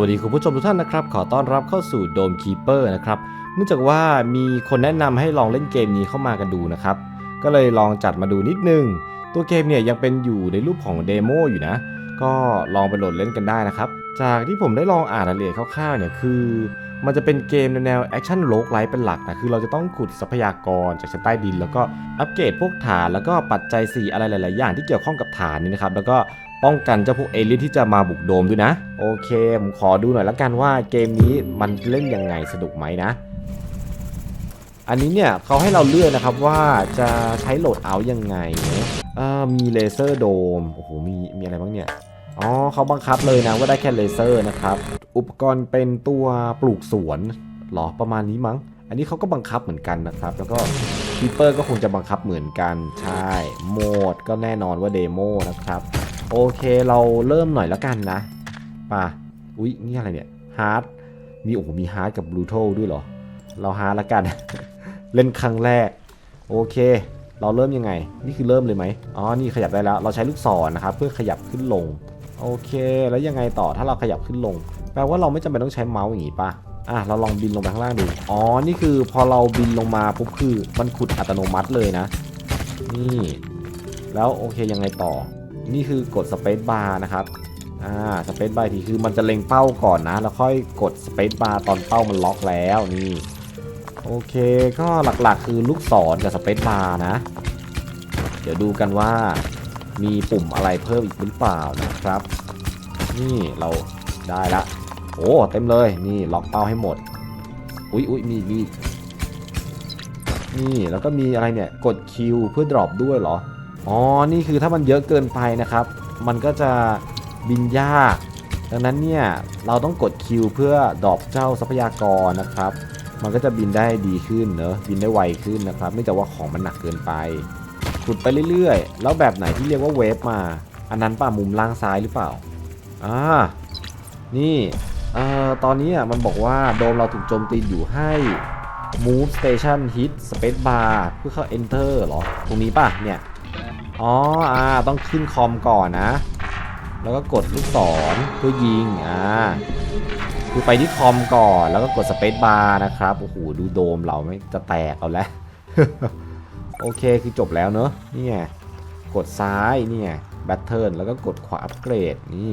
วัสดีคุณผู้ชมทุกท่านนะครับ ขอต้อนรับเข้าสู่โดมคีเปอร์นะครับเนื่องจากว่ามีคนแนะนำให้ลองเล่นเกมนี้เข้ามากันดูนะครับ ก็เลยลองจัดมาดูนิดนึง ตัวเกมเนี่ยยังเป็นอยู่ในรูปของเดโมอยู่นะ ก็ลองไปโหลดเล่นกันได้นะครับ จากที่ผมได้ลองอ่านรายละเอียดคร่าวๆเนี่ยคือ มันจะเป็นเกมในแนวแอคชั่นโลกไลท์เป็นหลักนะคือเราจะต้องขุดทรัพยากรจากชั้นใต้ดิน แล้วก็อัปเกรดพวกฐานแล้วก็ปัจจัย4อะไรหลาย ๆ อย่างที่เกี่ยวข้องกับฐานนี่นะครับแล้วก็ ป้องกันเจ้าพวกเอลี่ยนที่จะมาบุกโดมด้วยนะ โอเค ผมขอดูหน่อยละกันว่าเกมนี้มันเล่นยังไงสนุกไหมนะ อันนี้เนี่ยเขาให้เราเลือกนะครับว่าจะใช้โหลดเอายังไงเอ่อมีเลเซอร์โดม โอ้โห มี มีอะไรบ้างเนี่ย อ๋อเขาบังคับเลยนะว่าได้แค่เลเซอร์นะครับ อุปกรณ์เป็นตัวปลูกสวนหรอประมาณนี้มั้ง อันนี้เขาก็บังคับเหมือนกันนะครับ แล้วก็คีเปอร์ก็คงจะบังคับเหมือนกัน ใช่ โหมดก็แน่นอนว่าเดโมนะครับ โอเคเราเริ่มหน่อยแล้วกันนะป่ะอุ๊ยนี่อะไรเนี่ยฮาร์ดมีโอ้โหมีฮาร์ดกับบลูโทด้วยเหรอ เราฮาร์ดแล้วกัน เล่นครั้งแรก โอเค เราเริ่มยังไง นี่คือเริ่มเลยไหมอ๋อนี่ขยับได้แล้ว เราใช้ลูกศรนะครับเพื่อขยับขึ้นลง โอเค แล้วยังไงต่อถ้าเราขยับขึ้นลง แปลว่าเราไม่จำเป็นต้องใช้เมาส์อย่างงี้ป่ะอะเราลองบินลงไปข้างล่างดูอ๋อนี่คือพอเราบินลงมาปุ๊บคือมันขุดอัตโนมัติเลยนะ นี่ แล้วโอเคยังไงต่อ นี่คือกดสเปซบาร์นะครับอ่าสเปซบาร์ทีคือมันจะเล็งเป้าก่อนนะ แล้วค่อยกดสเปซบาร์ตอนเป้ามันล็อกแล้วนี่โอเคก็หลักๆคือลูกศรกับสเปซบาร์นะ เดี๋ยวดูกันว่ามีปุ่มอะไรเพิ่มอีกหรือเปล่านะครับ นี่เราได้ละ โอ้เต็มเลยนี่ล็อกเป้าให้หมด อุ๊ยอุ๊ยมีมีนี่แล้วก็มีอะไรเนี่ยกดคิวเพื่อดรอปด้วยเหรอ อ๋อ นี่คือถ้ามันเยอะเกินไปนะครับ มันก็จะบินยาก ดังนั้นเนี่ย เราต้องกดคิวเพื่อดอปเจ้าทรัพยากรนะครับ มันก็จะบินได้ดีขึ้นเนอะบินได้ไวขึ้นนะครับเนื่องจากว่าของมันหนักเกินไป ขุดไปเรื่อยๆ แล้วแบบไหนที่เรียกว่าเวฟมา อันนั้นป่ะมุมล่างซ้ายหรือเปล่า อ่า นี่เอ่อตอนนี้อะมันบอกว่าโดมเราถูกโจมตีอยู่ให้ move station hit space bar เพื่อเข้า enter หรอ ตรงนี้ป่ะเนี่ย อ๋ออ่าต้องขึ้นคอมก่อนนะ แล้วก็กดลูกศรเพื่อยิงอ่าคือไปที่คอมก่อนแล้วก็กด space bar นะครับโอ้โหดูโดมเราไม่จะแตกเอาแล้วโอเคคือจบแล้วเนอะนี่ไงกดซ้ายนี่ไงแบตเทิลแล้วก็กดขวาอัปเกรดนี่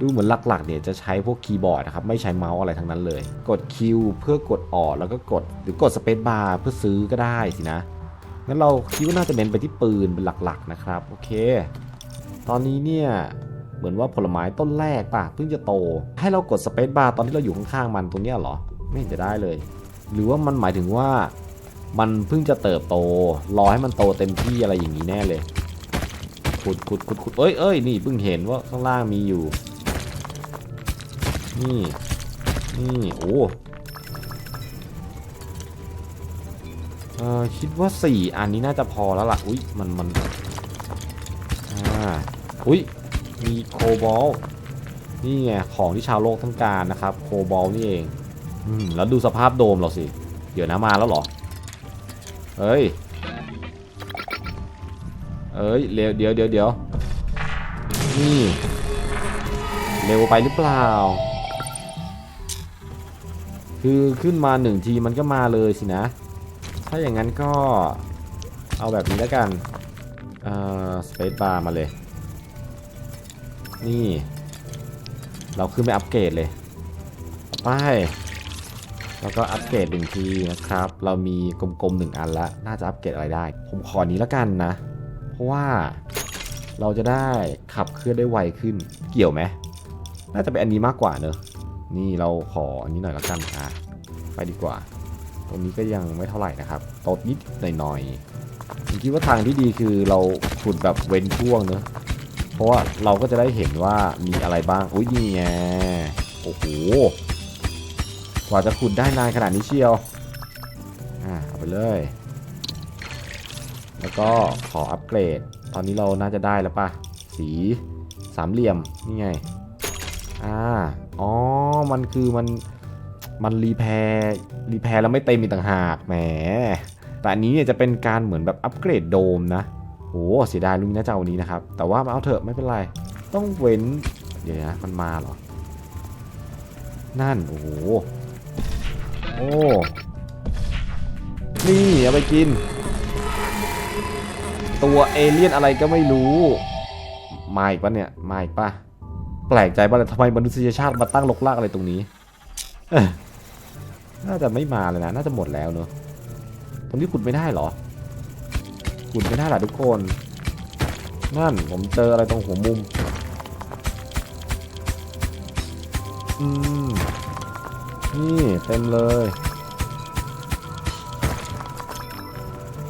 ดูเหมือนหลักๆเนี่ยจะใช้พวกคีย์บอร์ดนะครับไม่ใช้เมาส์อะไรทั้งนั้นเลย กด Q เพื่อกดออกแล้วก็กดหรือกดสเปซบาร์เพื่อซื้อก็ได้สินะ งั้นเราคิดว่าน่าจะเน้นไปที่ปืนเป็นหลักๆนะครับ โอเค ตอนนี้เนี่ยเหมือนว่าผลไม้ต้นแรกป่ะเพิ่งจะโต ให้เรากดสเปซบาร์ตอนที่เราอยู่ข้างๆมันตรงเนี้ยเหรอ ไม่เห็นจะได้เลย หรือว่ามันหมายถึงว่ามันเพิ่งจะเติบโต รอให้มันโตเต็มที่อะไรอย่างนี้แน่เลย ขุดขุดขุดขุดเอ้ยเอ้ยนี่เพิ่งเห็นว่าข้างล่างมีอยู่ นี่ นี่ โอ้ เออคิดว่า4อันนี้น่าจะพอแล้วล่ะ อุ๊ยมันมันอ่าอุ๊ยมีโคบอลนี่ไงของที่ชาวโลกต้องการนะครับ โคบอลนี่เองอืมแล้วดูสภาพโดมเราสิ เดี๋ยวนะมาแล้วเหรอ เอ้ย เอ้ยเร็วเดี๋ยวเดี๋ยวเดี๋ยวนี่เร็วไปหรือเปล่า คือขึ้นมาหนึ่งทีมันก็มาเลยสินะ ถ้าอย่างนั้นก็เอาแบบนี้แล้วกัน เอ่อ สเปซบาร์มาเลย นี่ เราขึ้นไปอัปเกรดเลย ไป แล้วก็อัปเกรดหนึ่งทีนะครับ เรามีกลมๆหนึ่งอันล้วน่าจะอัปเกรดอะไรได้ ผมขอนี้แล้วกันนะ เพราะว่าเราจะได้ขับเคลื่อนได้ไวขึ้น เกี่ยวไหม น่าจะเป็นอันนี้มากกว่าเนอะ นี่เราขออันนี้หน่อยและกันอะ ไปดีกว่า ตรงนี้ก็ยังไม่เท่าไหร่นะครับตดนิดหน่อยๆผมคิดว่าทางที่ดีคือเราขุดแบบเว้นช่วงเนอะเพราะว่าเราก็จะได้เห็นว่ามีอะไรบ้างอุ้ยนี่ไงโอ้โหกว่าจะขุดได้นานขนาดนี้เชียวอ่าเอาไปเลย แล้วก็ขออัปเกรด ตอนนี้เราน่าจะได้แล้วป่ะ สีสามเหลี่ยมนี่ไงอ่าอ๋อ มันคือมันมันรีแพร์ รีแพร์แล้วไม่เต็มอีกต่างหากแหมแต่อันนี้เนี่ยจะเป็นการเหมือนแบบอัปเกรดโดมนะโหเสียดายลุงน่าจะเอาอันนี้นะครับ แต่ว่ามาเอาเถอะไม่เป็นไร ต้องเว้น เดี๋ยวนะมันมาเหรอ นั่น โอ้โหโอ้นี่เอาไปกิน ตัวเอเลี่ยนอะไรก็ไม่รู้ มาอีกปะเนี่ย มาอีกปะแปลกใจว่าทำไมมนุษยชาติมาตั้งลกลากอะไรตรงนี้ น่าจะไม่มาเลยนะ น่าจะหมดแล้วเนอะตรงนี้ขุดไม่ได้เหรอ ขุดไม่ได้หรอทุกคน นั่นผมเจออะไรตรงหัวมุม อืม นี่เต็มเลย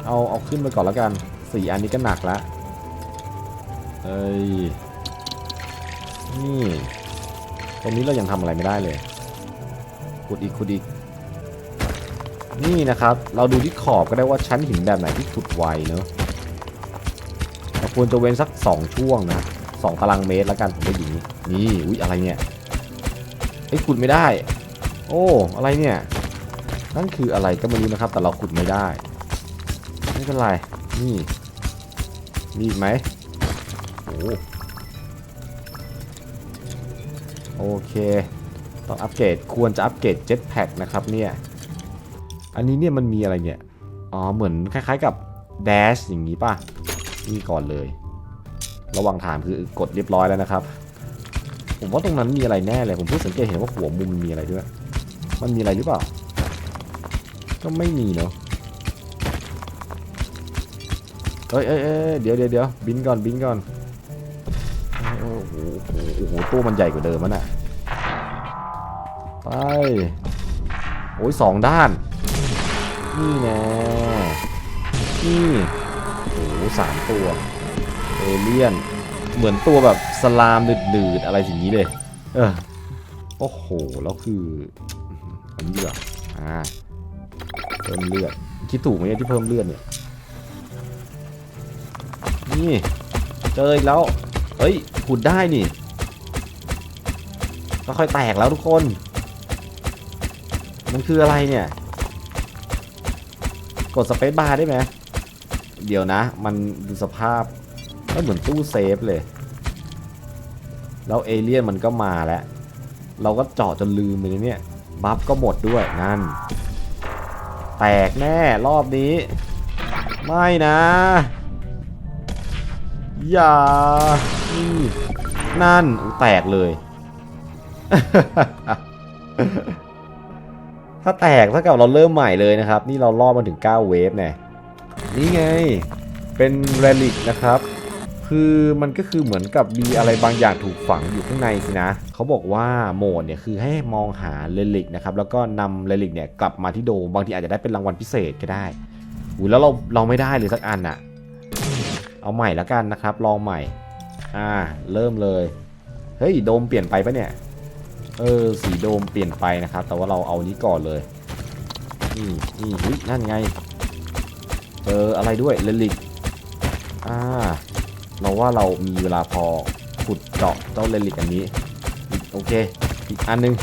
เอาเอาขึ้นไปก่อนแล้วกัน สี่อันนี้ก็หนักละเอ้ย นี่ ตรงนี้เรายังทำอะไรไม่ได้เลย ขุดอีกขุดอีก นี่นะครับ เราดูที่ขอบก็ได้ว่าชั้นหินแบบไหนที่ขุดไวเนอะเราควรจะเว้นสัก 2 ช่วงนะสองตารางเมตรแล้วกันผมได้ยินนี่อุ๊ยอะไรเนี่ยไอ้ขุดไม่ได้ โอ้อะไรเนี่ยนั่นคืออะไรก็ไม่รู้นะครับ แต่เราขุดไม่ได้ไม่เป็นไรนี่มีอีกไหมโอ้โอเค ต้องอัปเกรดควรจะอัปเกรดเจ็ตแพ็นะครับเนี่ย อันนี้เนี่ยมันมีอะไรเนี่ย อ๋อ เหมือนคล้ายๆกับ dash อย่างนี้ป่ะ นี่ก่อนเลย ระหว่างทางคือกดเรียบร้อยแล้วนะครับ ผมว่าตรงนั้นมีอะไรแน่เลย ผมเพิ่งสังเกตเห็นว่าหัวมุมมีอะไรด้วย มันมีอะไรหรือเปล่า ก็ไม่มีเนาะเอ้ยเอ้ยเอ้ยเดี๋ยวเดี๋ยวเดี๋ยวบินก่อนบินก่อนโอ้โหโอ้โหโอ้มันใหญ่กว่าเดิมมันอะไป โอ้ยสองด้าน นี่แน่นี่โอ้โหสามตัว เอเลี่ยน เหมือนตัวแบบสลามดืดๆอะไรอย่างนี้เลย เออโอ้โห แล้วคืออื้อหือ อันนี้เหรออ่า เพิ่มเลือด คิดถูกไหมที่เพิ่มเลือดเนี่ย นี่ เจออีกแล้วเอ้ย ขุดได้นี่ก็ค่อยแตกแล้วทุกคน มันคืออะไรเนี่ย กดสเปซบาร์ได้ไหมเดี๋ยวนะ มันดูสภาพไม่เหมือนตู้เซฟเลย แล้วเอเลี่ยนมันก็มาแล้ว เราก็เจาะจนลืมไปเลยเนี่ย บัฟก็หมดด้วยนั่น แตกแน่รอบนี้ ไม่นะ อย่า นั่น แตกเลย ถ้าแตกเท่ากับเราเริ่มใหม่เลยนะครับ นี่เรารอบมาถึง 9 เวฟเนี่ยนี่ไง เป็นเรลิกนะครับ คือมันก็คือเหมือนกับมีอะไรบางอย่างถูกฝังอยู่ข้างในสินะ เขาบอกว่าโหมดเนี่ยคือให้มองหาเรลิกนะครับ แล้วก็นำเรลิกเนี่ยกลับมาที่โดม บางทีอาจจะได้เป็นรางวัลพิเศษก็ได้อุ้ยแล้วเราเราไม่ได้เลยสักอันอะเอาใหม่แล้วกันนะครับ ลองใหม่ อ่า เริ่มเลย เฮ้ย โดมเปลี่ยนไปปะเนี่ย เออ สีโดมเปลี่ยนไปนะครับ แต่ว่าเราเอานี้ก่อนเลย นี่นี่อุ๊ยนั่นไงเจออะไรด้วยเลลิก อ่า เราว่าเรามีเวลาพอขุดเจาะเจ้าเลลิกอันนี้ โอเค อีกอันนึง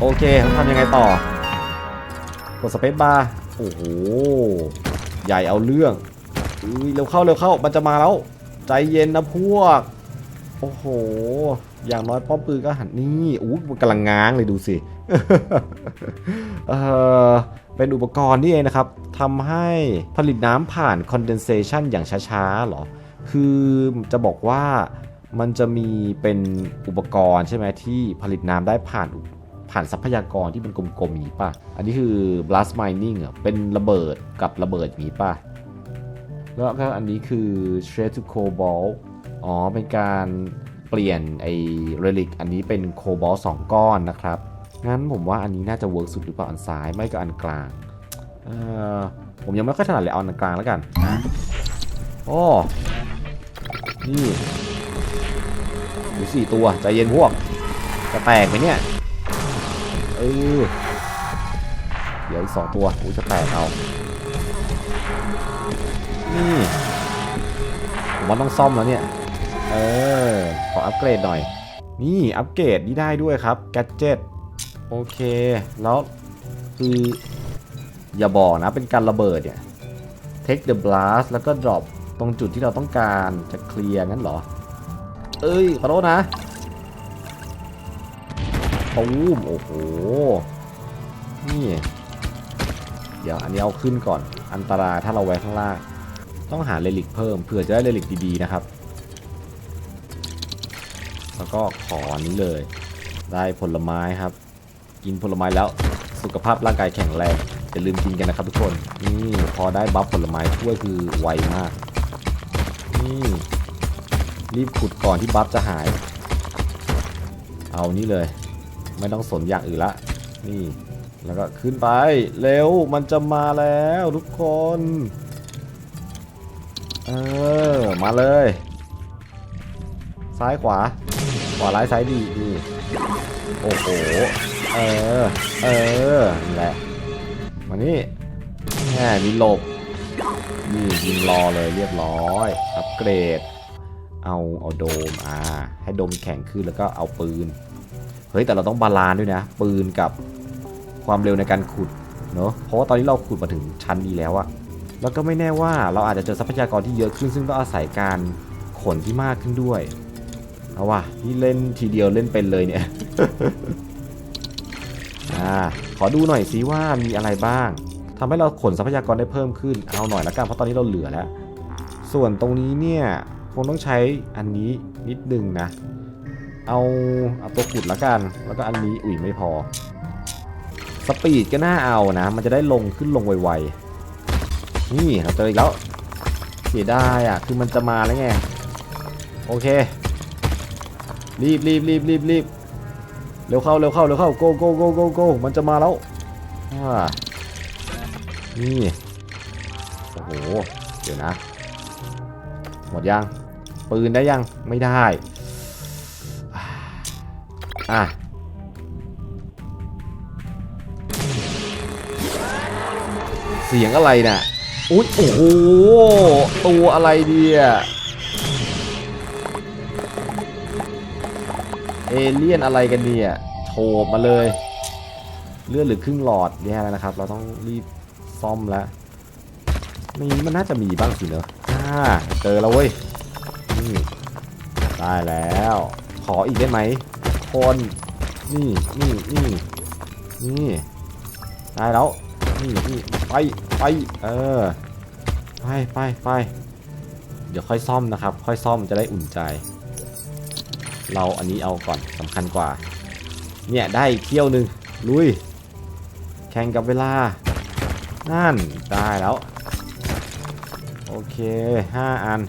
โอเคทำยังไงต่อ กดสเปซบาร์ โอ้โห ใหญ่เอาเรื่องอุ้ยเร็วเข้าเร็วเข้า มันจะมาแล้ว ใจเย็นนะพวก โอ้โห อย่างน้อยป้อมปืนก็หันนี่อู้กำลังง้างเลยดูสิเออเป็นอุปกรณ์นี่เองนะครับทำให้ผลิตน้ำผ่าน condensation อย่างช้าๆหรอ คือจะบอกว่ามันจะมีเป็นอุปกรณ์ใช่ไหมที่ผลิตน้ำได้ผ่านผ่านทรัพยากรที่เป็นกลมๆอย่างนี้ป่ะ อันนี้คือ blast mining อะ เป็นระเบิดกับระเบิดอย่างนี้ป่ะ แล้วก็อันนี้คือ straight to cobalt อ๋อ เป็นการ เปลี่ยนไอ้ relic อันนี้เป็น cobalt 2ก้อนนะครับ งั้นผมว่าอันนี้น่าจะเวิร์กสุดหรือเปล่าอันซ้ายไม่ก็อันกลางเออผมยังไม่ค่อยถนัดเลยเอาอันกลางแล้วกันโอ้นี่ดูสี่ตัวใจเย็นพวก จะแตกไหมเนี่ยเออเดี๋ยวอีกสองตัวอู้จะแตกเอานี่ผมว่าต้องซ่อมแล้วเนี่ย เออ ขออัปเกรดหน่อย นี่อัปเกรดนี่ได้ด้วยครับแกจ็ตโอเค แล้วคือ อย่าบอกนะเป็นการระเบิดเนี่ย take the blast แล้วก็ drop ตรงจุดที่เราต้องการจะเคลียร์งั้นเหรอ เอ้ยขอโทษนะตูมโอ้โห นี่ เดี๋ยวอันนี้เอาขึ้นก่อน อันตรายถ้าเราไว้ข้างล่าง ต้องหาเรลิกเพิ่มเผื่อจะได้เรลิกดีๆนะครับ แล้วก็ขอนนี้เลย ได้ผลไม้ครับ กินผลไม้แล้วสุขภาพร่างกายแข็งแรงอย่าลืมกินกันนะครับทุกคนนี่พอได้บัฟผลไม้ช่วยคือไวมากนี่รีบขุดก่อนที่บัฟจะหาย เอานี่เลย ไม่ต้องสนอย่างอื่นละนี่แล้วก็ขึ้นไปเร็วมันจะมาแล้วทุกคนเออมาเลย ซ้ายขวา ขวาร้ายซ้ายดีนี่โอ้โห เออ เออนี่แหละมานี่แหมมีหลบ นี่ยิงรอเลยเรียบร้อย อัปเกรด เอา เอาโดม อ่า ให้โดมแข็งขึ้นแล้วก็เอาปืน เฮ้ย แต่เราต้องบาลานด้วยนะ ปืนกับความเร็วในการขุด เนอะเพราะว่าตอนนี้เราขุดมาถึงชั้นนี้แล้วอะแล้วก็ไม่แน่ว่าเราอาจจะเจอทรัพยากรที่เยอะขึ้น ซึ่งต้องอาศัยการขนที่มากขึ้นด้วย เอาว่ะนี่เล่นทีเดียวเล่นเป็นเลยเนี่ยอ่าขอดูหน่อยสิว่ามีอะไรบ้างทำให้เราขนทรัพยากรได้เพิ่มขึ้นเอาหน่อยละกันเพราะตอนนี้เราเหลือแล้ว ส่วนตรงนี้เนี่ยคงต้องใช้อันนี้นิดนึงนะ เอาเอาตัวขุดละกัน แล้วก็อันนี้อุ่ยไม่พอ สปีดก็น่าเอานะ มันจะได้ลงขึ้นลงไวๆนี่เราเจออีกแล้วเสียดายอะคือมันจะมาแล้วไงโอเค รีบรีบรีบรีบรีบเร็วเข้าเร็วเข้าเร็วเข้าโกโกโกโกโกมันจะมาแล้วอ่านี่โอ้โหเดี๋ยวนะ หมดยังปืนได้ยังไม่ได้อะเสียงอะไรน่ะอุ๊ยโอ้โหตัวอะไรเดีย เอเลี่ยนอะไรกันเนี่ยโฉบมาเลย เลือดหรือครึ่งหลอดแย่แล้วนะครับ เราต้องรีบซ่อมแล้วมีมันน่าจะมีบ้างสิเนอะอ่าเจอแล้วเว้ยนี่ได้แล้ว ขออีกได้ไหมคนนี่นี่นี่นี่ได้แล้วนี่นี่ไปไปเออไปไปไปเดี๋ยวค่อยซ่อมนะครับ ค่อยซ่อมจะได้อุ่นใจ เราอันนี้เอาก่อนสำคัญกว่า เนี่ยได้เที่ยวหนึ่งลุย แข่งกับเวลา นั่นได้แล้ว โอเคห้าอัน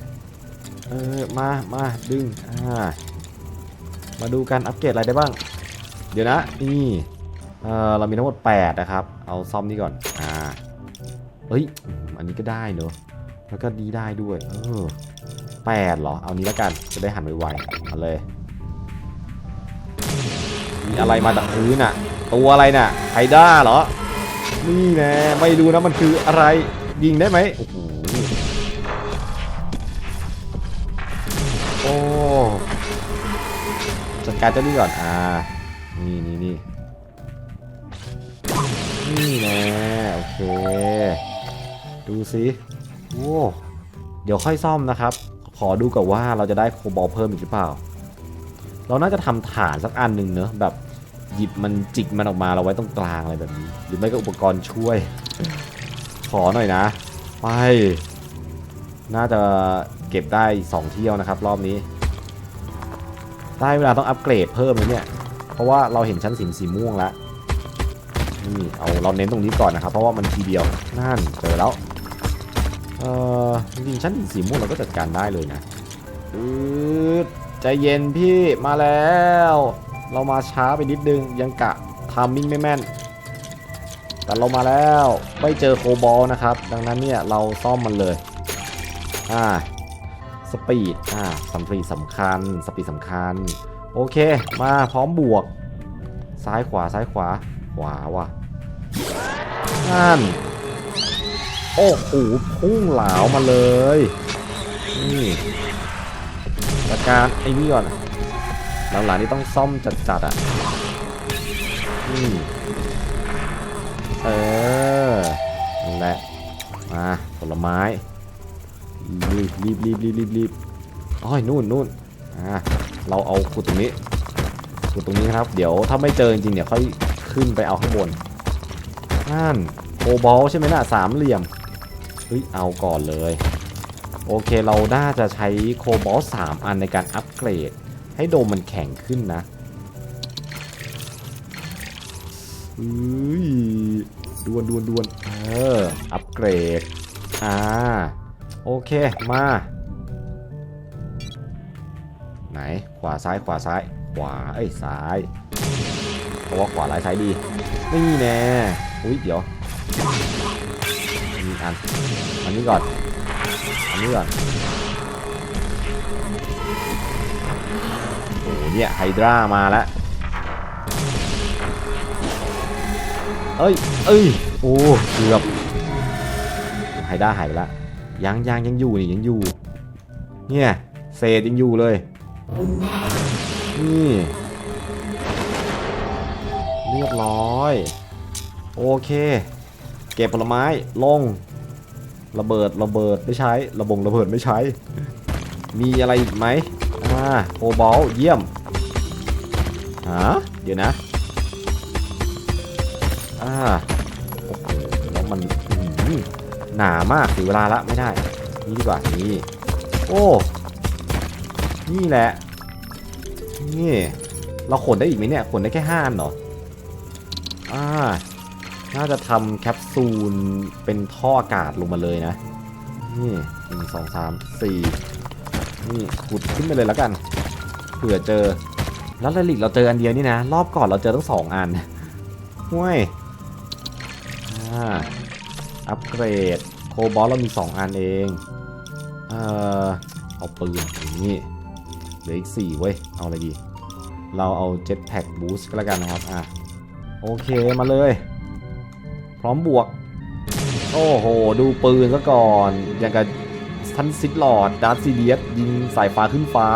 เออ มามาดึงอ่ามาดูกันอัปเกรดอะไรได้บ้าง เดี๋ยวนะ นี่เออเรามีทั้งหมด 8 นะครับ เอาซ่อมนี่ก่อน อ่าเฮ้ย อันนี้ก็ได้เนอะแล้วก็ดีได้ด้วย เออแปดเหรอ เอานี้แล้วกัน จะได้หันไวๆมาเลย มีอะไรมาจากพื้นน่ะ ตัวอะไรน่ะไฮด้าเหรอ นี่แน่ไม่รู้นะมันคืออะไร ยิงได้ไหมโอ้โหโอ้จัดการเจ้านี่ก่อน อ่า นี่นี่นี่นี่แน่โอเค ดูสิโอ้เดี๋ยวค่อยซ่อมนะครับ ขอดูก่อนว่าเราจะได้โคบอลเพิ่มอีกหรือเปล่า เราน่าจะทำฐานสักอันหนึ่งเนอะแบบหยิบมันจิกมันออกมาเราไว้ตรงกลางอะไรแบบนี้ หรือไม่ก็อุปกรณ์ช่วย ขอหน่อยนะไปน่าจะเก็บได้สองเที่ยวนะครับ รอบนี้ ได้เวลาต้องอัปเกรดเพิ่มเลยเนี่ย เพราะว่าเราเห็นชั้นสินสีม่วงแล้วนี่เอาเราเน้นตรงนี้ก่อนนะครับ เพราะว่ามันทีเดียวนั่นเจอแล้วเออจริงๆชั้นสีม่วงเราก็จัดการได้เลยนะอืด ใจเย็นพี่มาแล้ว เรามาช้าไปนิดนึงยังกะทามมิ่งไม่แม่น แต่เรามาแล้วไม่เจอโคบอลนะครับ ดังนั้นเนี่ยเราซ่อมมันเลย อ่าสปีดอ่าสัมปีสำคัญสปีดสำคัญ โอเค มาพร้อมบวก ซ้ายขวาซ้ายขวา ขวาว่ะนั่นโอ้โหพุ่งเหลามาเลยนี่ จัดการไอ้นี่ก่อนหลังๆนี่ต้องซ่อมจัดๆอะนี่เออนั่นแหละมาผลไม้รีบรีบรีบรีบรีบรีบอ้อยนู่นนู่นอ่าเราเอาขุดตรงนี้ขุดตรงนี้ครับ เดี๋ยวถ้าไม่เจอจริงๆเดี๋ยวค่อยขึ้นไปเอาข้างบนนั่นโคบอลใช่ไหมน่ะสามเหลี่ยมเฮ้ยเอาก่อนเลย โอเคเราน่าจะใช้โคบอลสามอันในการอัปเกรด ให้โดมมันแข็งขึ้นนะอุ้ยดวนดวนดวนเออ อัปเกรด อ่า โอเค มา ไหน ขวาซ้าย ขวาซ้าย ขวา เอ้ย ซ้าย เพราะว่าขวาลายซ้ายดี นี่แน่ อุ้ย เดี๋ยวมีอัน อันนี้ก่อน นี้ก่อนโอ้โหเนี่ยไฮดรามาแล้วเอ้ย เอ้ย โอ้เกือบไฮดราหายไปล้วยังยังยังอยู่นี่ยังอยู่ เนี่ยเศษยังอยู่เลย นี่ เรียบร้อย โอเค เก็บผลไม้ลง ระเบิดระเบิดไม่ใช้ระบงระเบิดไม่ใช้ มีอะไรอีกไหมอ่าโคบอลเยี่ยมฮะเดี๋ยวนะอ่าโอ้โหแล้วมันอื้อหือหนามากเสียเวลาละไม่ได้ นี่ดีกว่านี่โอ้นี่แหละนี่เราขนได้อีกไหมเนี่ยขนได้แค่ห้าอันเหรออ่า น่าจะทำแคปซูลเป็นท่ออากาศลงมาเลยนะ นี่หนึ่งสองสามสี่นี่ขุดขึ้นไปเลยแล้วกันเผื่อเจอ แล้วระลิกเราเจออันเดียวนี่นะ รอบก่อนเราเจอทั้งสองอันห้วยอ่าอัปเกรด โคบอลเรามี 2 อันเอง เออเอาปืนอย่างนี้เหลืออีก 4 เว้ย เอาอะไรดี เราเอา Jetpack Boost ก็แล้วกันนะครับ อะ โอเค มาเลย พร้อมบวก โอ้โห ดูปืนซะก่อน อย่างกับทันซิดลอดดาร์ซีเดียสยิงสายฟ้าขึ้นฟ้า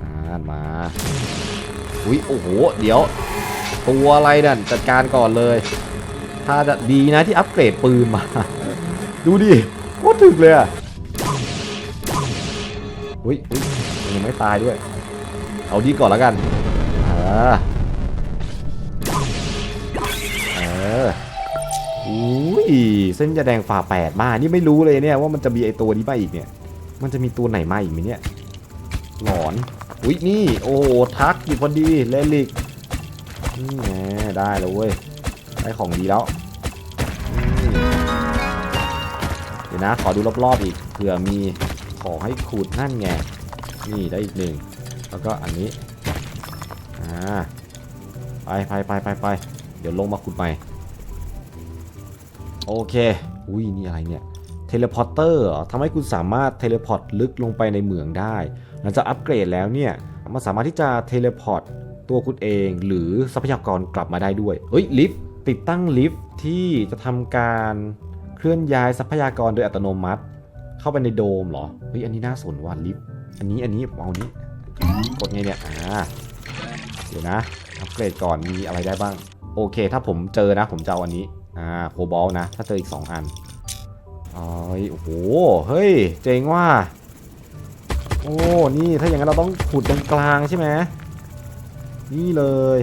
อ่ามาอุ้ยโอ้โห เดี๋ยว ตัวอะไรนั่นจัดการก่อนเลย ถ้าจะดีนะที่อัปเกรดปืนมา ดูดิโคตรถึกเลยอะอุ้ยอุ้ยมันยังไม่ตายด้วย เอาดีก่อนแล้วกันเออ อุ้ยเส้นจะแดงฝ่าแปดมานี่ไม่รู้เลยเนี่ยว่ามันจะมีไอตัวนี้มาอีกเนี่ย มันจะมีตัวไหนมาอีกไหมเนี่ยหลอนอุ้ยนี่โอ้ทักอยู่พอดีเลลิกนี่แหมได้แล้วเว้ยได้ของดีแล้วเดี๋ยวนะขอดูรอบๆอีกเผื่อมีขอให้ขุดนั่นไงนี่ได้อีกหนึ่งแล้วก็อันนี้อ่าไปไปไปไปไปเดี๋ยวลงมาขุดใหม่ โอเค อุ้ยนี่อะไรเนี่ย เทเลพอร์เตอร์ทำให้คุณสามารถเทเลพอร์ตลึกลงไปในเหมืองได้ หลังจากอัปเกรดแล้วเนี่ย มันสามารถที่จะเทเลพอร์ตตัวคุณเองหรือทรัพยากรกลับมาได้ด้วย เฮ้ยลิฟต์ติดตั้งลิฟต์ที่จะทำการเคลื่อนย้ายทรัพยากรโดยอัตโนมัติ เข้าไปในโดมเหรอ เฮ้ยอันนี้น่าสนว่ะลิฟต์ อันนี้อันนี้เอานี้ กดไงเนี่ย อ่า เดี๋ยวนะ อัปเกรดก่อนมีอะไรได้บ้าง โอเค ถ้าผมเจอนะ ผมจะเอาอันนี้ อ่าโคบอลนะ ถ้าเจออีก 2 อันอ๋อโอ้โห เฮ้ย เจ๋งว่า โอ้ นี่ถ้าอย่างนั้นเราต้องขุดตรงกลางใช่ไหมนี่เลย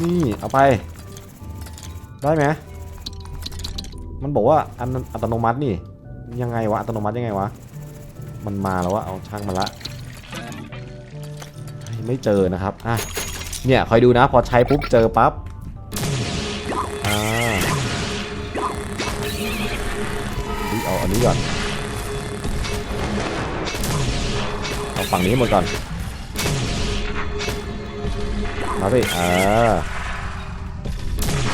นี่เอาไป ได้ไหมมันบอกว่าอันอัตโนมัตินี่ ยังไงวะอัตโนมัติยังไงวะ มันมาแล้ววะเอาช่างมันละไม่เจอนะครับอะเนี่ยคอยดูนะ พอใช้ปุ๊บเจอปั๊บ เอาอันนี้ก่อนเอาฝั่งนี้หมดก่อนมาสิอ่า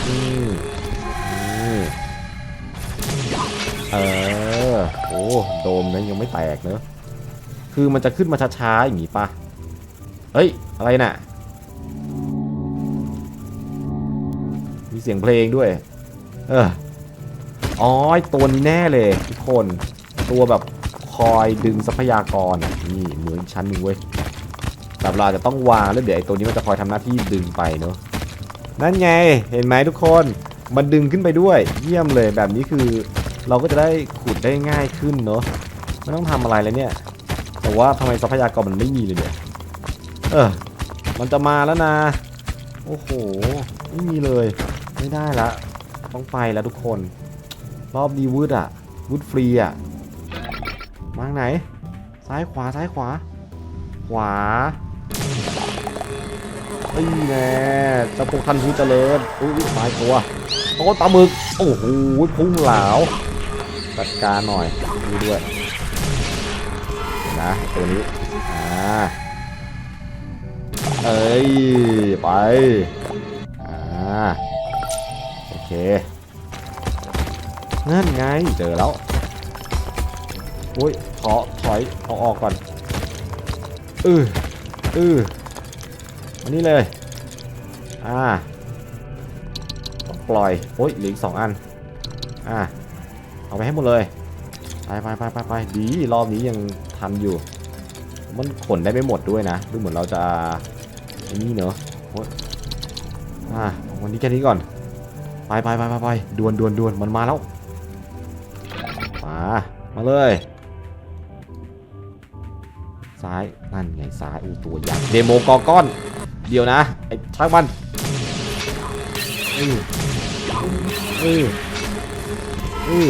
อืมอืมเออโอ้โดมนั้นยังไม่แตกเนอะคือมันจะขึ้นมาช้าๆอย่างงี้ปะเฮ้ย อะไรน่ะ มีเสียงเพลงด้วย เออ อ๋อตัวนี้แน่เลยทุกคน ตัวแบบคอยดึงทรัพยากรนี่เหมือนชั้นหนึ่งเว้ยแบบเราจะต้องวางแล้วเดี๋ยวไอ้ตัวนี้มันจะคอยทำหน้าที่ดึงไปเนอะนั่นไงเห็นไหมทุกคนมันดึงขึ้นไปด้วย เยี่ยมเลยแบบนี้คือ เราก็จะได้ขุดได้ง่ายขึ้นเนอะไม่ต้องทำอะไรเลยเนี่ย แต่ว่าทำไมทรัพยากรมันไม่มีเลยเนี่ยเออมันจะมาแล้วนะโอ้โหไม่มีเลย ไม่ได้ละต้องไปแล้วทุกคน รอบดีวืดอะวืดฟรีอะมางไหน ซ้ายขวาซ้ายขวา ขวาไอ้แน่จะพวกทันผู้เจริญอุ้ยตายตัวโอ้ตาหมึก โอ้โหพุ่งเหลาจัดการหน่อยดูด้วยนนะตัวนี้ อ่า เอ้ย ไป อ่า โอเค นั่นไงเจอแล้วอุ้ยขอถอยเอาออกก่อนอืออืออันนี้เลย อ่าต้องปล่อยโอ้ยเหลืออีกสองอัน อ่าเอาไปให้หมดเลยไปไปไปไปไปดีรอบนี้ยังทันอยู่ มันขนได้ไม่หมดด้วยนะดูเหมือนเราจะไอ้นี่เนอะโอ๊ยอ่าวันนี้แค่นี้ก่อนไปไปไปไปไปดวนดวนดวนมันมาแล้ว มามาเลย ซ้ายนั่นไงซ้ายอู้ตัวใหญ่เดโมกอก้อน เดี๋ยวนะไอ้ช่างมันอืออืออือ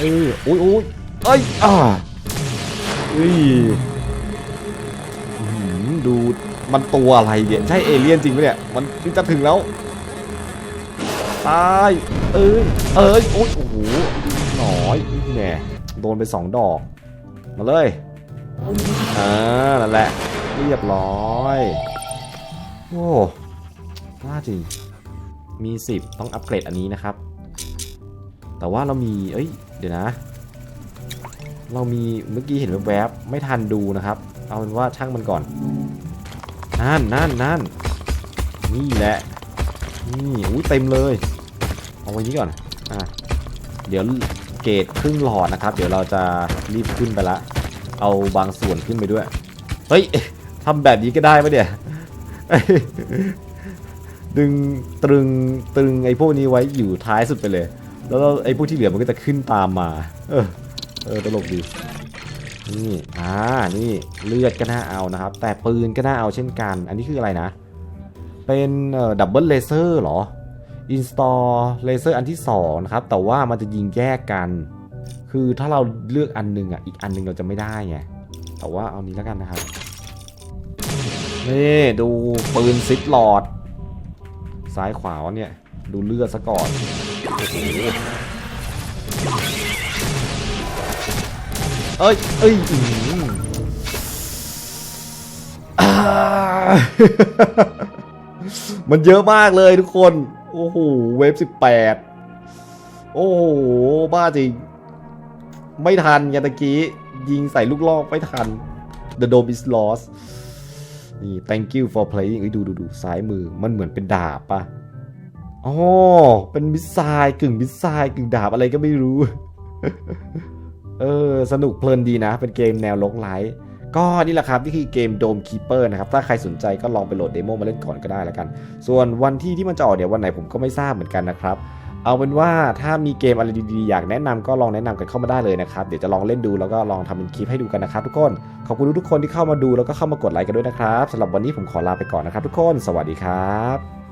อืออุ้ยอุ้ยเอ้ยอ่าอุ้ยอื้อหือดูมันตัวอะไรเนี่ยใช่เอเลี่ยนจริงปะเนี่ยมันจะถึงแล้วตายเอ้ยเอ้ยโอ้ยโอ้โห หน่อยแหน่โดนไปสองดอก มาเลยอ่านั่นแหละ เรียบร้อย โอ้น่าจริง มี 10 ต้องอัปเกรดอันนี้นะครับ แต่ว่าเรามี เอ้ย เดี๋ยวนะ เรามีเมื่อกี้เห็นแวบๆไม่ทันดูนะครับ เอาเป็นว่าช่างมันก่อน นั่นนั่นนั่นนี่แหละ นี่ อุ้ยเต็มเลย เอาไว้นี้ก่อน อะ เดี๋ยว เกรดครึ่งหลอดนะครับ เดี๋ยวเราจะรีบขึ้นไปละ เอาบางส่วนขึ้นไปด้วย เฮ้ยทำแบบนี้ก็ได้ปะเนี่ยดึงตรึงตรึงไอ้พวกนี้ไว้อยู่ท้ายสุดไปเลย แล้วไอ้พวกที่เหลือมันก็จะขึ้นตามมา เออ เออตลกดีนี่อ่านี่เลือดก็น่าเอานะครับ แต่ปืนก็น่าเอาเช่นกัน อันนี้คืออะไรนะ เป็นดับเบิลเลเซอร์หรอ install เลเซอร์อันที่2นะครับแต่ว่ามันจะยิงแยกกัน คือถ้าเราเลือกอันหนึงอะอีกอันหนึงเราจะไม่ได้ไงแต่ว่าเอานี้แล้วกันนะครับนี่ดูปืนซิปหลอด ซ้ายขวาเนี่ย ดูเลือดซะก่อนโอ้โหเอ้ยเอ้ยมันเยอะมากเลยทุกคน โอ้โห เวฟสิบแปดโอ้โห บ้าจริง ไม่ทันไงตะกี้ ยิงใส่ลูกลอกไม่ทัน The dome is lost นี่ thank you for playing เอ้ยดูดูดูซ้ายมือ มันเหมือนเป็นดาบปะอ๋อ เป็นมิสไซล์กึ่งมิสไซล์กึ่งดาบอะไรก็ไม่รู้ เออ สนุกเพลินดีนะ เป็นเกมแนวลกไลท์ ก็นี่แหละครับนี่คือเกม Dome Keeper นะครับ ถ้าใครสนใจก็ลองไปโหลดเดโมมาเล่นก่อนก็ได้แล้วกัน ส่วนวันที่ที่มันจะออกเดี๋ยววันไหนผมก็ไม่ทราบเหมือนกันนะครับเอาเป็นว่าถ้ามีเกมอะไรดีๆ อยากแนะนำก็ลองแนะนำกันเข้ามาได้เลยนะครับ เดี๋ยวจะลองเล่นดูแล้วก็ลองทำเป็นคลิปให้ดูกันนะครับทุกคน ขอบคุณทุกคนที่เข้ามาดูแล้วก็เข้ามากดไลค์กันด้วยนะครับสำหรับวันนี้ผมขอลาไปก่อนนะครับทุกคน สวัสดีครับ